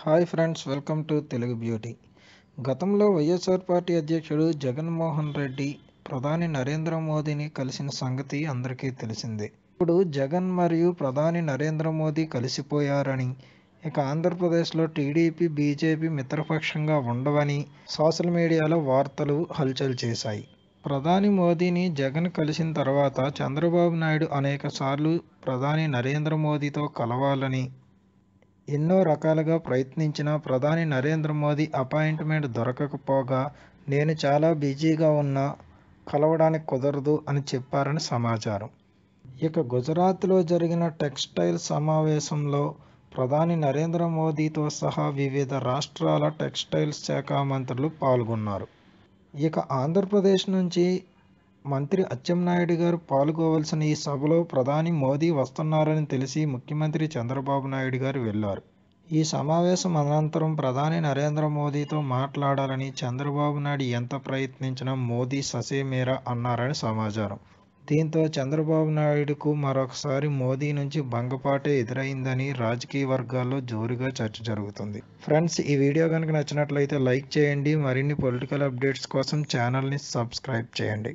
Hi friends welcome to Telugu beauty. గతంలో YSR party అధ్యక్షుడు జగన్మోహన్ రెడ్డి ప్రధాని నరేంద్ర మోదీని కలిసిన సంగతి అందరికీ తెలిసిందే. ఇప్పుడు జగన్ మరియు ప్రధాని నరేంద్ర మోదీ కలిసిపోయారని ఇక ఆంధ్రప్రదేశ్లో టీడీపీ బీజేపీ మిత్రపక్షంగా ఉండవని సోషల్ మీడియాలో వార్తలు హల్చల్ చేశాయి. ప్రధాని మోదీని జగన్ కలిసిన తర్వాత చంద్రబాబు నాయుడు అనేక సార్లు ప్రధాని నరేంద్ర మోదీతో కలవాలని ఎన్నో రకాలుగా ప్రయత్నించిన ప్రధాని నరేంద్ర మోదీ అపాయింట్మెంట్ దొరకకపోగా నేను చాలా బిజీగా ఉన్నా కలవడానికి కుదరదు అని చెప్పారని సమాచారం. ఇక గుజరాత్లో జరిగిన టెక్స్టైల్ సమావేశంలో ప్రధాని నరేంద్ర మోదీతో సహా వివిధ రాష్ట్రాల టెక్స్టైల్ శాఖ మంత్రులు పాల్గొన్నారు. ఇక ఆంధ్రప్రదేశ్ నుంచి మంత్రి అచ్చెన్నాయుడు గారు పాల్గొవలసిన ఈ సభలో ప్రధాని మోదీ వస్తున్నారని తెలిసి ముఖ్యమంత్రి చంద్రబాబు నాయుడు గారు వెళ్ళారు. ఈ సమావేశం అనంతరం ప్రధాని నరేంద్ర మోదీతో మాట్లాడాలని చంద్రబాబు నాయుడు ఎంత ప్రయత్నించినా మోదీ ససేమేరా అన్నారని సమాచారం. దీంతో చంద్రబాబు నాయుడుకు మరొకసారి మోదీ నుంచి భంగపాటే ఎదురైందని రాజకీయ వర్గాల్లో జోరుగా చర్చ జరుగుతుంది. ఫ్రెండ్స్ ఈ వీడియో కనుక నచ్చినట్లయితే లైక్ చేయండి. మరిన్ని పొలిటికల్ అప్డేట్స్ కోసం ఛానల్ని సబ్స్క్రైబ్ చేయండి.